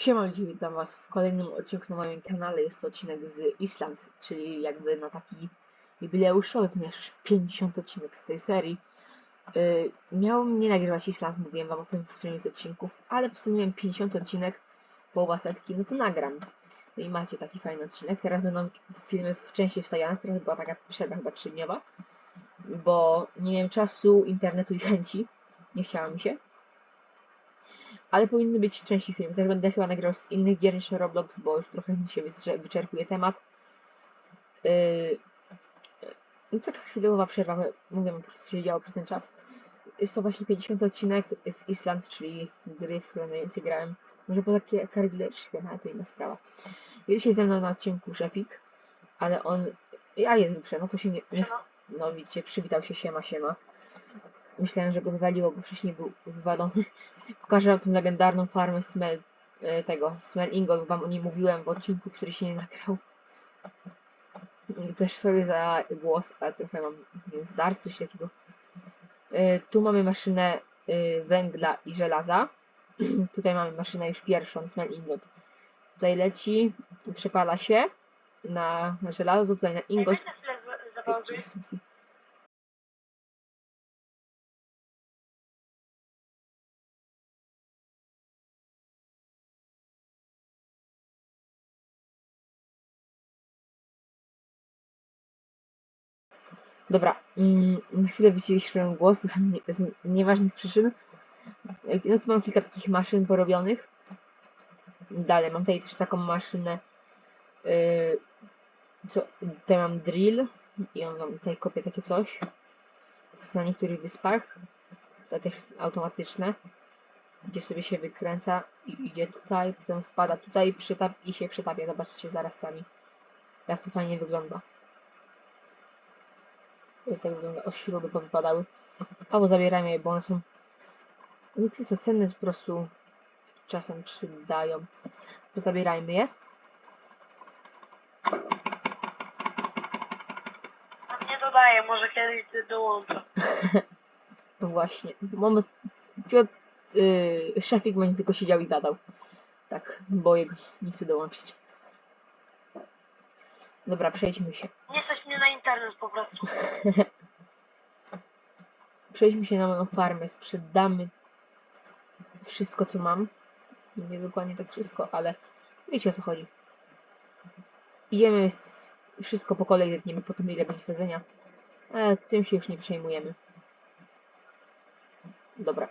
Siema ludzi, witam was w kolejnym odcinku na moim kanale. Jest to odcinek z Island, czyli jakby no taki jubileuszowy, ponieważ już 50 odcinek z tej serii. Yy, miałem nie nagrywać Island, mówiłem wam o tym w którymś z odcinków, ale postanowiłem 50 odcinek, połowa setki, no to nagram. No i macie taki fajny odcinek. Teraz będą filmy w części wstajane, teraz była taka przerwa chyba trzydniowa, bo nie miałem czasu, internetu i chęci. Nie chciało mi się ale powinny być części filmów. Też będę chyba nagrywał z innych gier niż Roblox, bo już trochę mi się wyczer- wyczerpuje temat. Yy... No taka chwilowa przerwa, mówię, po prostu się działo przez ten czas. Jest to właśnie 50 odcinek z Island, czyli gry, w którą najwięcej grałem. Może po takie Cardillac, ale to inna sprawa. Jest dzisiaj ze mną na odcinku Szefik, ale on... Ja jest wyprze, no to się nie... nie... No widzicie, przywitał się, siema, siema. Myślałem, że go wywaliło, bo wcześniej był wywalony. Pokażę wam tą legendarną farmę Smell e, tego, Smell Ingot, wam o niej mówiłem w odcinku, który się nie nagrał. Też sorry za głos, ale trochę mam zdar, coś takiego. E, Tu mamy maszynę e, węgla i żelaza. Tutaj mamy maszynę już pierwszą, Smell Ingot. Tutaj leci, przepala się na, na żelazo, tutaj na ingot. Dobra, mm, na chwilę wyciszyłem głos z nie- z nieważnych przyczyn. No tu mam kilka takich maszyn porobionych. Dalej, mam tutaj też taką maszynę, yy, co, tutaj mam drill i on mam tutaj kopię takie coś. To jest na niektórych wyspach. To też jest automatyczne, gdzie sobie się wykręca i idzie tutaj, potem wpada tutaj przytap i się przytapia. Zobaczycie zaraz sami, jak to fajnie wygląda. Tak wygląda, o śruby powypadały. Albo zabierajmy je, bo one są nie tyle co cenne, po prostu czasem przydają. To zabierajmy je. A mnie dodaje, może kiedyś dołączę. No właśnie. Mamy Piotr, yy, szefik będzie tylko siedział i gadał. Tak, bo jego nie chce dołączyć. Dobra, przejdźmy się. Nie stać mnie na internet po prostu. Przejdźmy się na moją farmę, sprzedamy wszystko co mam. Nie dokładnie tak wszystko, ale wiecie o co chodzi. Idziemy z... wszystko po kolei, zetniemy potem ile będzie sadzenia. Ale tym się już nie przejmujemy. Dobra.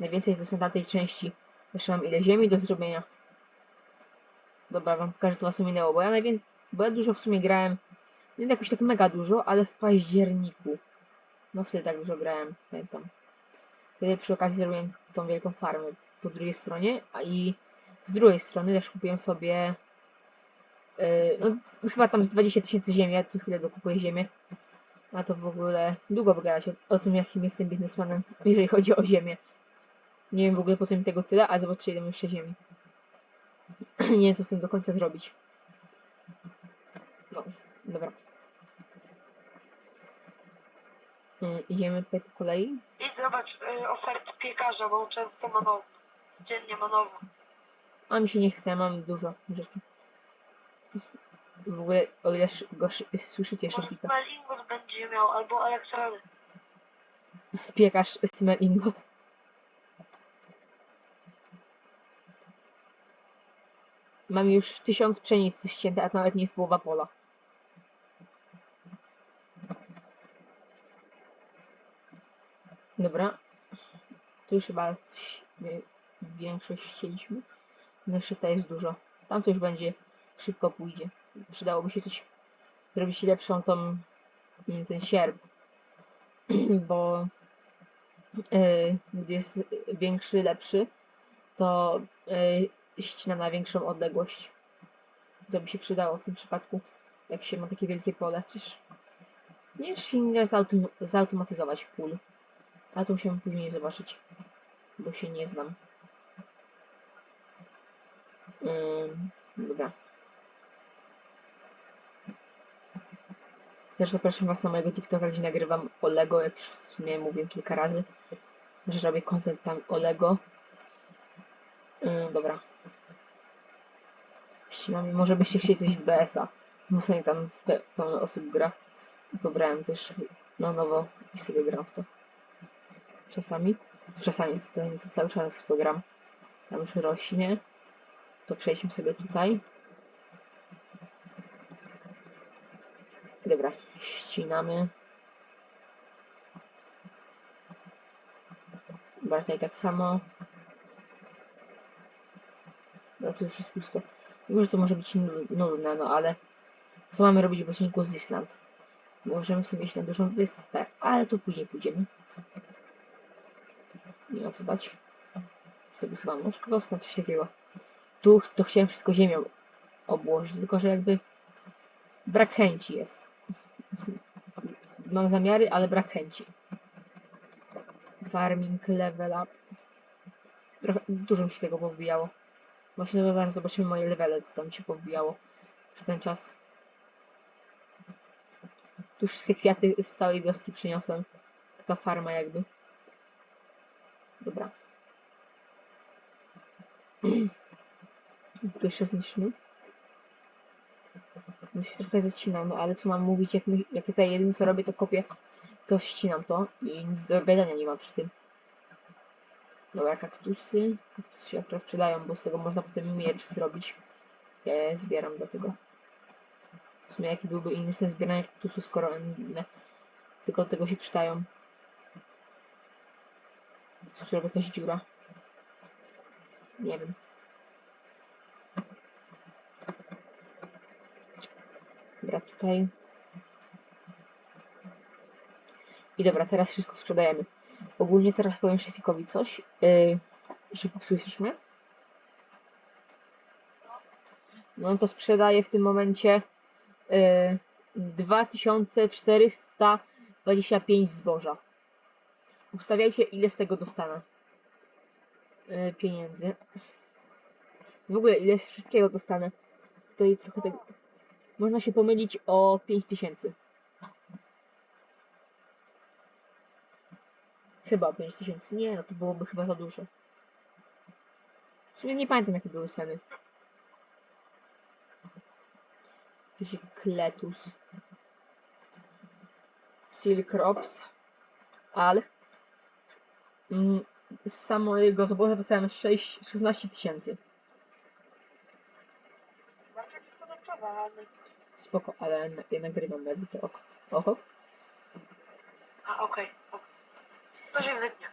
Najwięcej to na tej części. Jeszcze mam ile ziemi do zrobienia. Dobra, wam pokażę co was minęło, bo ja najwięcej, bo ja dużo w sumie grałem nie jakoś tak mega dużo, ale w październiku. No wtedy tak dużo grałem, pamiętam. Wtedy przy okazji zrobiłem tą wielką farmę po drugiej stronie, a i z drugiej strony też kupiłem sobie yy, no chyba tam z 20 tysięcy ziemi, ja co chwilę dokupuję ziemię. A to w ogóle długo pogadać o, o tym, jakim jestem biznesmenem, jeżeli chodzi o ziemię. Nie wiem w ogóle po co mi tego tyle, ale zobaczcie ile mam jeszcze ziemi. nie wiem co z tym do końca zrobić. No, dobra. Mm, Idziemy tutaj po kolei. Idź zobacz y, oferty piekarza, bo często ma nowo. Dziennie ma nowo. A mi się nie chce, mam dużo rzeczy. W ogóle, o ile szy- go szy- słyszycie Może szefika. Smellingus będzie miał, albo elektrony. Piekarz smell ingot. Mam już tysiąc pszenicy ścięte, a nawet nie jest połowa pola. Dobra. Tu już chyba większość chcieliśmy. No tutaj jest dużo. Tam to już będzie szybko pójdzie. Przydałoby się coś zrobić lepszą tą mm, ten sierp. Bo yy, gdy jest większy, lepszy, to yy, ścina na większą odległość. To by się przydało w tym przypadku, jak się ma takie wielkie pole. Przecież nie wiem, czy się nie da zautom- zautomatyzować pól. A to musimy później zobaczyć, bo się nie znam. Dobra. Też zapraszam Was na mojego TikToka, gdzie nagrywam o Lego, jak już w sumie mówiłem kilka razy, że robię content tam o Lego. Dobra. Ścinamy, może byście chcieli coś z BS-a. Sobie tam pe pełno osób gra. Pobrałem też na nowo i sobie gram w to. Czasami. Czasami to cały czas w to gram. Tam już rośnie. To przejdźmy sobie tutaj. Dobra, ścinamy. Tutaj tak samo. No tu już jest pusto. Że to może być nu- nudne, no ale co mamy robić w odcinku z Island? Możemy sobie iść na dużą wyspę, ale to później pójdziemy. Nie ma co dać. Sobie chyba nóżkę dostać, coś takiego. Tu to chciałem wszystko ziemią obłożyć, tylko że jakby brak chęci jest. Mam zamiary, ale brak chęci. Farming level up. Trochę, dużo mi się tego powbijało. Właśnie zaraz zobaczymy moje levele, co tam się powbijało przez ten czas. Tu wszystkie kwiaty z całej wioski przyniosłem. Taka farma jakby. Dobra. Tu jeszcze zniszczymy. No się trochę zacinam, ale co mam mówić, jak, my, jak ja jedyne co robię, to kopię, to ścinam to i nic do gadania nie ma przy tym. Dobra, kaktusy. Kaktusy się akurat sprzedają, bo z tego można potem miecz zrobić. Ja je zbieram dlatego. W sumie jaki byłby inny sens zbierania kaktusów, skoro one tylko tego się przydają. Co tu robi jakaś dziura? Nie wiem. Dobra, tutaj. I dobra, teraz wszystko sprzedajemy. Ogólnie teraz powiem szefikowi coś. Yy, Szefik, słyszysz mnie? No to sprzedaję w tym momencie yy, 2425 zboża. Ustawiajcie, ile z tego dostanę. Yy, pieniędzy. W ogóle ile z wszystkiego dostanę. Tutaj trochę tego... Można się pomylić o 5000. Chyba 5000. Nie, no to byłoby chyba za dużo. W sumie nie pamiętam jakie były ceny. Jakiś Kletus. Silk Crops. Al. Mm, z samego zboża dostałem 6, 16 tysięcy. Spoko, ale na- ja nagrywam to oko. Oho. A, okej. okej. To się wytnie.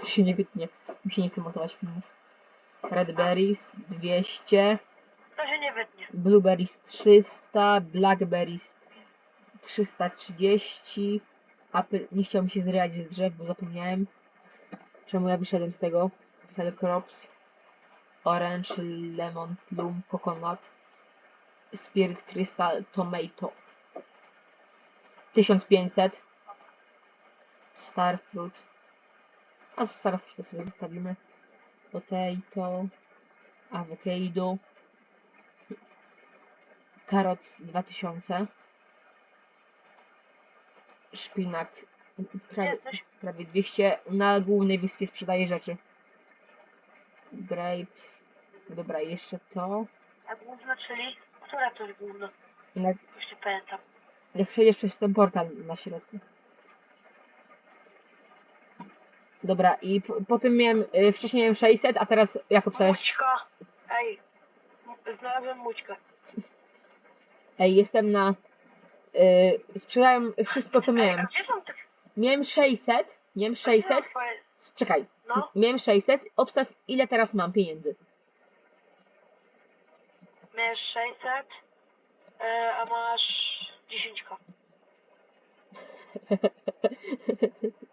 To się nie wytnie. Mi się nie chce montować filmów. Red Berries 200. To się nie wytnie. Blueberries 300, Blackberries 330, Apple, nie chciał mi się zrywać z drzew, bo zapomniałem, czemu ja wyszedłem z tego, Cell Crops, Orange, Lemon, Plum, Coconut, Spirit Crystal, Tomato, 1500, Starfruit, a Starfruit sobie zostawimy, Potato, Avocado, Karoc 2000. Szpinak prawie, prawie 200. Na głównej wyspie sprzedaje rzeczy. Grapes. Dobra, jeszcze to. A główne, czyli... Która to jest główna? Na, Już nie pamiętam. jak przejdziesz przez ten portal na środku. Dobra, i po, potem miałem, y, wcześniej miałem 600, a teraz Jakub sobie... Mućka! Ej, znalazłem mućkę. Ej, jestem na... Y, sprzedałem wszystko, co Ej, a miałem. gdzie są te... Miałem 600, miałem gdzie są 600, Twoje... czekaj, No, miałem 600, obstaw ile teraz mam pieniędzy. miałeś 600, e, a masz 10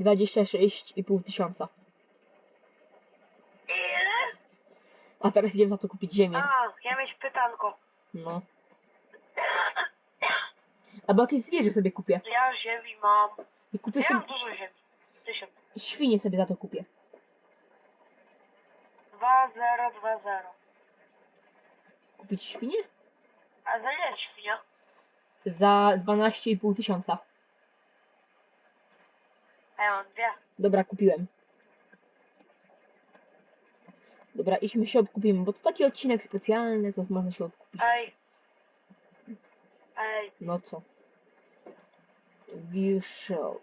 ko. Dwadzieścia sześć i pół tysiąca. Ile? A teraz idziemy za to kupić ziemię. A, ja mieć pytanko. No. Albo jakieś zwierzę sobie kupię. Ja ziemi mam. I kupię Ja sobie... mam dużo ziemi. Tysiąc. Świnie sobie za to kupię. 2020. Kupić świnie? A za ile świnia? Za 12,5 tysiąca. A ja mam dwie. Dobra, kupiłem. Dobra, idźmy się obkupimy, bo to taki odcinek specjalny, to można się odkupić. Ej. Ej, No co? View show.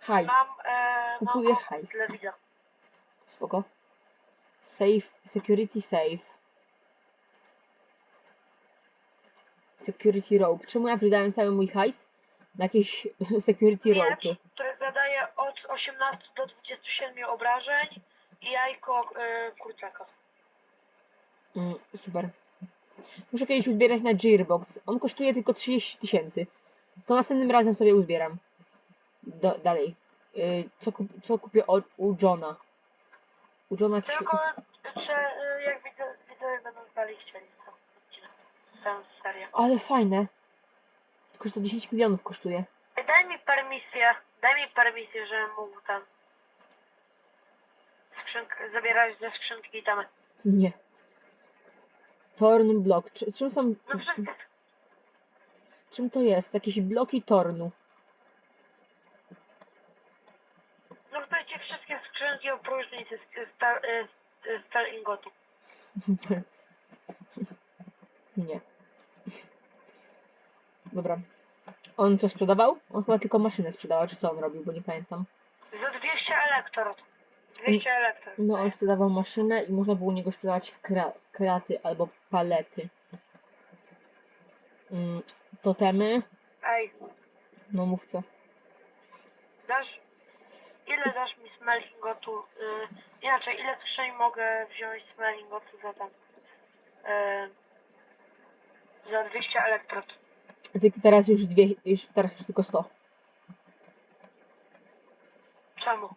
Hajs. mam, e, Kupuję mam hajs. telewizor. Spoko. Safe, security safe. Security rope. Czemu ja wydałem cały mój hajs na jakieś security rope? 18 do 27 obrażeń i jajko e, kurczaka. Mm, super. Muszę kiedyś uzbierać na Gearbox. On kosztuje tylko 30 tysięcy. To następnym razem sobie uzbieram. Do, dalej. Y, co, kup, co kupię od, u Johna? U Johna. Tylko, czy e, jak widzę, widzowie będą dalej chcieli to odcinek. Tę serię. Ale fajne. Tylko, że to 10 milionów kosztuje. Daj mi permisję, daj mi permisję, żebym mógł tam skrzynk, zabierać ze skrzynki tam. Nie. Torn block. Czy, czym są... No wszystkie, sk- Czym to jest? Jakieś bloki tornu. no dajcie wszystkie skrzynki oprócz nic z Star, e, e, Star Ingotu. Nie. Dobra. On co sprzedawał? On chyba tylko maszynę sprzedawał, czy co on robił, bo nie pamiętam. Za 200 elektrod. 200 elektrod. No, on sprzedawał maszynę i można było u niego sprzedawać kra kraty albo palety. Mm, totemy. Ej, No mów co. dasz... Ile dasz mi smellingotu? Y, inaczej, ile skrzyń mogę wziąć smellingotu za tam? Y, za 200 elektrod. Tylko teraz już dwie, już teraz już tylko 100. Czemu?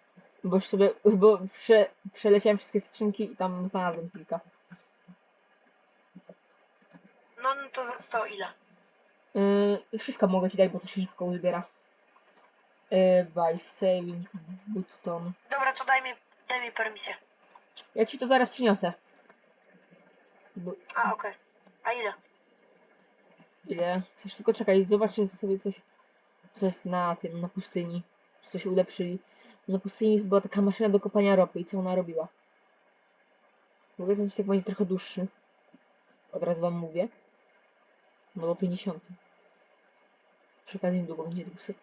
Bo już sobie, bo prze, przeleciałem wszystkie skrzynki i tam znalazłem kilka. No, no to za 100 ile? Yy, wszystko mogę ci dać, bo to się szybko uzbiera. Yy, by saving button. Dobra, to daj mi, daj mi permisję. Ja ci to zaraz przyniosę. Bo, A, okej. A ile? Ile? Chcesz tylko czekaj, zobaczę sobie coś, co jest na tym, na pustyni. Czy coś ulepszyli. Na pustyni była taka maszyna do kopania ropy i co ona robiła? Mówię, ten odcinek będzie trochę dłuższy. Od razu wam mówię. No bo 50. Przy okazji niedługo będzie 200.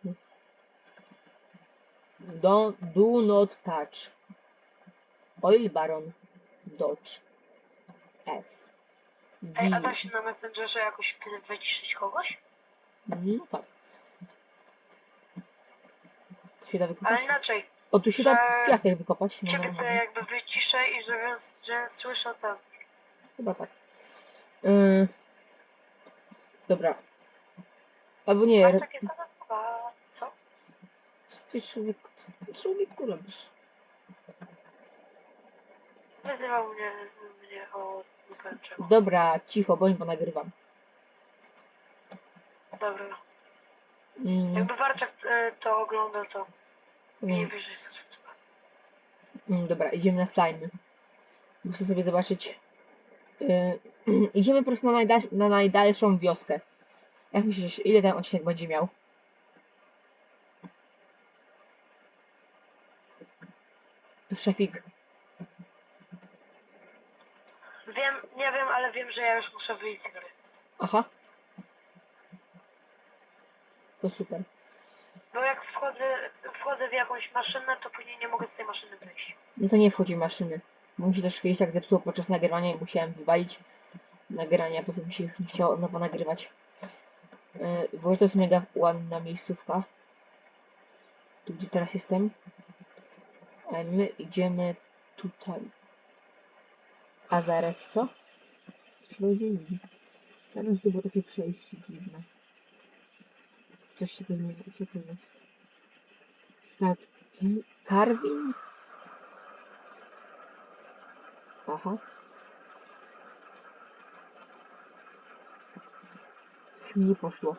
Do, do not touch. Oil Baron. Dodge. F. Ej, a da się na Messengerze jakoś wyciszyć kogoś? No tak. Tu się da wykopać? Ale inaczej. O, tu się da że piasek wykopać. No, Ciebie sobie normalnie. jakby wyciszę i że, że słyszę to. Chyba tak. Yy... Dobra. Albo nie, Mam takie same słowa. Co? co ty człowiek, co ty człowieku robisz? Wyzywał mnie, mnie o nie. Dobra, cicho, bądź, bo nagrywam. Dobra. Mm, Jakby Warczak e, to oglądał, to mniej mm, wyżej subskrybował. mm, dobra, idziemy na slimy. Muszę sobie zobaczyć. Yy, idziemy po prostu na, najdal- na najdalszą wioskę. Jak myślisz, ile ten odcinek będzie miał? Szefik, Wiem, nie wiem, ale wiem, że ja już muszę wyjść z gry. aha. To super. Bo jak wchodzę, wchodzę w jakąś maszynę, to później nie mogę z tej maszyny wyjść. No to nie wchodzi maszyny. Bo mi się też kiedyś tak zepsuło podczas nagrywania i musiałem wywalić nagrania, potem mi się już nie chciało od nowa nagrywać. Yy, w ogóle to jest mega ładna miejscówka. Tu gdzie teraz jestem. A my idziemy tutaj. A zaraz co? Trzeba zmienić. Teraz to było takie przejście dziwne. Coś się tu zmieni. Co to jest? Start ca- carving? Aha. Mi nie poszło.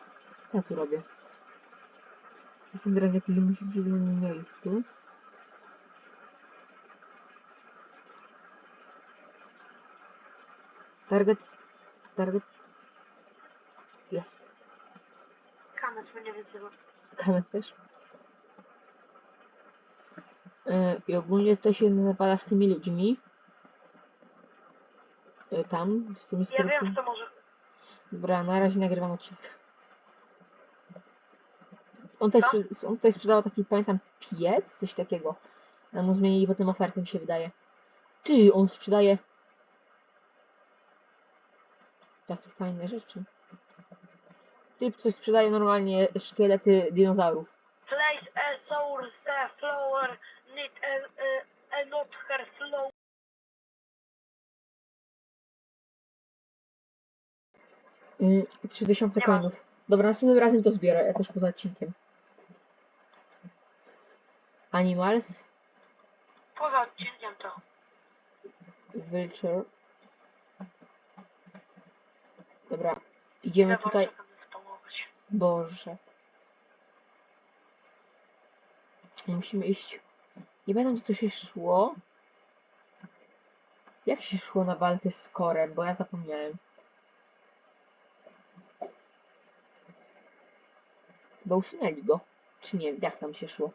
Co ja tu robię? Jestem teraz w jakimś dziwnym miejscu. Target. Target. Jest. Kamet mnie wyzywa. Kames też. I ogólnie to się nawala z tymi ludźmi. Y, Tam, z tymi Ja wiem, co może. Dobra, na razie nagrywam odcinek. On tutaj, Co? sprzed- on tutaj sprzedawał taki, pamiętam, piec, coś takiego. A mu zmienili potem ofertę, mi się wydaje. Ty, on sprzedaje takie fajne rzeczy. Typ coś sprzedaje normalnie szkielety dinozaurów. Place a source a flower need a, a, a not her flow. Mm, 3000 Nie ma. coinów. Dobra, następnym razem to zbiorę, jakoś poza odcinkiem. Animals, Poza odcinkiem to. Vulture. Dobra, idziemy tutaj. Boże. Musimy iść. Nie pamiętam, co to się szło. Jak się szło na walkę z Korem, bo ja zapomniałem. Bo usunęli go. Czy nie, jak tam się szło?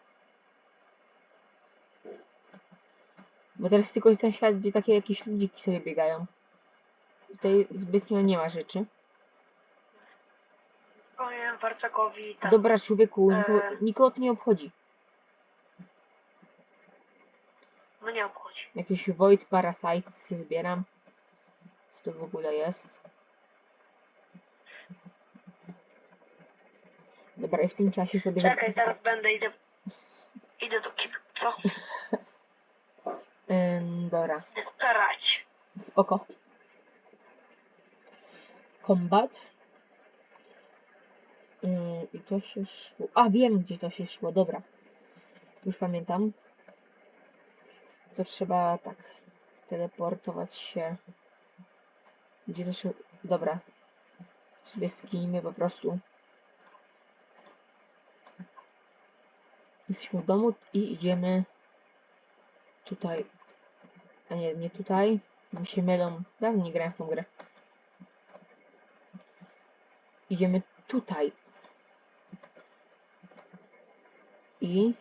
Bo teraz tylko ten świat, gdzie takie jakieś ludziki sobie biegają. Tutaj zbytnio nie ma rzeczy. Powiem Warczakowi tak. Dobra, człowieku, nikogo, E. nikogo to nie obchodzi. No nie obchodzi. Jakiś Void Parasite sobie zbieram. Co to w ogóle jest? Dobra, i w tym czasie sobie... Czekaj, zaraz będę, idę. Idę do kina. Co? Ym, dobra, Idę starać. spoko. Combat. Ym, I to się szło... A, wiem gdzie to się szło, dobra. Już pamiętam. To trzeba tak teleportować się. Gdzie to się... Dobra. Sobie skijmy po prostu. Jesteśmy w domu i idziemy tutaj. A nie, nie tutaj. Mi się mylą. Dawno nie grałem w tą grę. Idziemy tutaj. I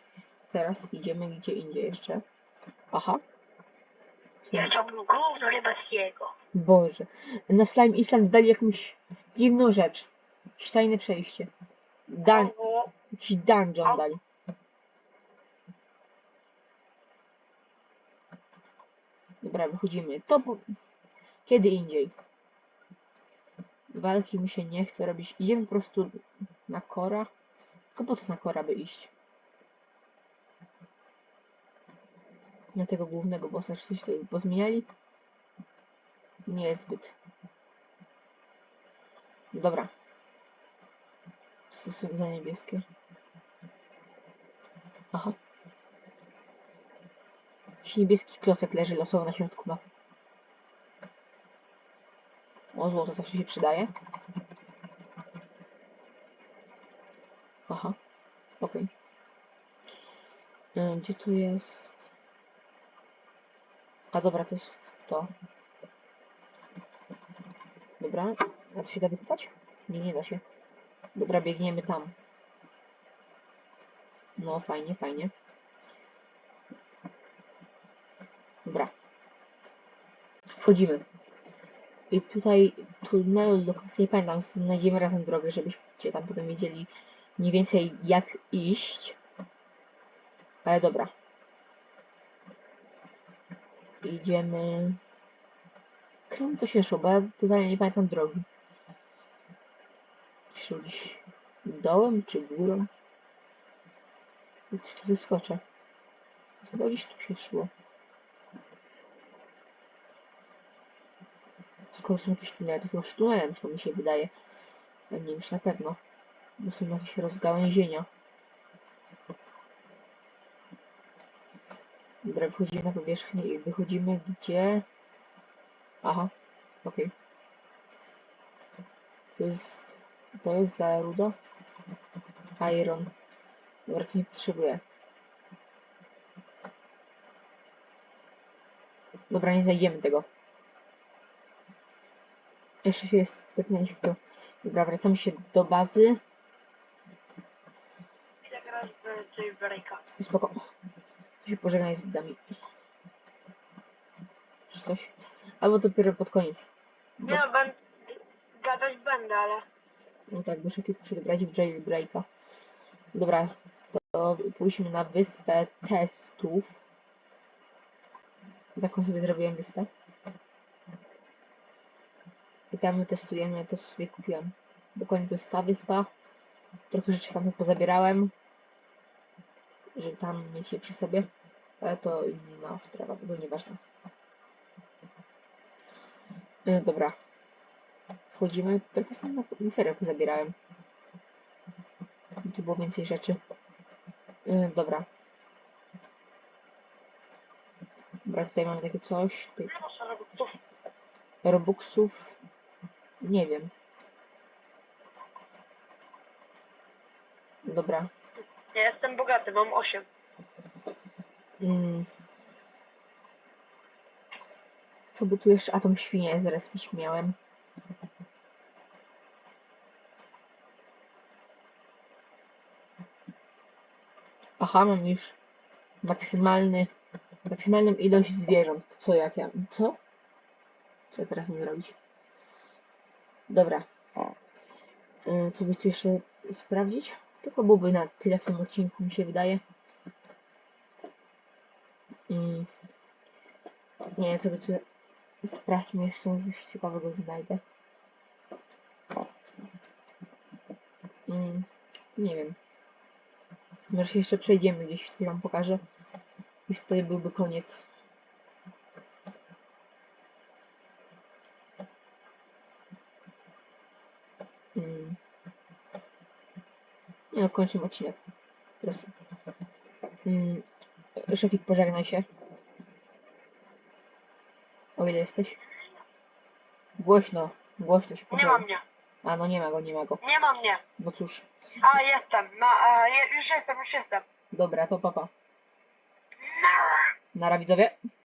teraz idziemy gdzie indziej jeszcze. Aha. Ja chciałbym gówno rybackiego. Boże. Na Slime Island dali jakąś dziwną rzecz. Jakieś tajne przejście. Dan Albo jakiś dungeon Au. dali. Dobra, wychodzimy. To po... kiedy indziej. Walki mi się nie chce robić. Idziemy po prostu na kora. Tylko po co na kora by iść? Na tego głównego bossa, czy coś tutaj pozmieniali? Nie jest zbyt. Dobra. Są za niebieskie? Aha. Jakiś niebieski klocek leży losowo na środku mapy. O, złoto zawsze się przydaje. Aha. Okej. Y, Gdzie to jest? A dobra, to jest to. Dobra. A to się da wykopać? Nie, nie da się. Dobra, biegniemy tam. No, fajnie, fajnie. Dobra. Wchodzimy. I tutaj tunel do końca nie pamiętam, znajdziemy razem drogę, żebyście tam potem wiedzieli mniej więcej jak iść. Ale dobra. Idziemy... Kręco się ja tutaj nie pamiętam drogi. Gdzieś dołem czy górą? Gdzieś tu zeskoczę. Chyba gdzieś tu się szło. Tylko są jakieś tunele, to chyba tunelem szło mi się wydaje. Nie czy na pewno. Bo są jakieś rozgałęzienia. Dobra, wychodzimy na powierzchnię i wychodzimy gdzie... Aha, okej. To jest... To jest za rudo. Iron. Dobra, to nie potrzebuję. Dobra, nie znajdziemy tego. Jeszcze się stepnęliśmy to. Dobra, wracamy się do bazy. ile grasz w Jailbreaka? Spoko. się pożegnaj z widzami. Czy coś? Albo dopiero pod koniec. Bo, Nie no, ben, gadać będę, ale no tak, bo szefik musi grać w jailbreaka. Dobra, to pójdźmy na wyspę testów. Taką sobie zrobiłem wyspę. My testujemy to, co sobie kupiłem. Dokładnie to jest ta wyspa. Trochę rzeczy tam pozabierałem. Żeby tam mieć je przy sobie. Ale to inna sprawa, bo nieważne. E, dobra. Wchodzimy. Trochę sam na serio pozabierałem. Tu było więcej rzeczy. E, dobra. Dobra, tutaj mamy takie coś. Tutaj robuxów. Nie wiem. Dobra. Ja jestem bogaty, mam 8. Mm. Co by tu jeszcze? A tą świnię zrespić miałem. Aha, mam już maksymalny, maksymalną ilość zwierząt. Co jak ja? Co? Co ja teraz mam zrobić? Dobra. Y, Co by tu jeszcze sprawdzić? Tylko byłoby na tyle w tym odcinku, mi się wydaje. Mm. Nie, sobie tu sprawdźmy, jeszcze coś ciekawego znajdę. Mm. Nie wiem. Może się jeszcze przejdziemy gdzieś, coś wam pokażę. I wtedy byłby koniec. No, kończymy odcinek. Po prostu. Mm. Szefik, pożegnaj się. O ile jesteś? Głośno, głośno się Nie ma pożegnaj. mnie. A no nie ma go, nie ma go. Nie ma mnie. No cóż, A, jestem. Ma, a, je, już jestem, już jestem. dobra, to papa. No. Nara widzowie.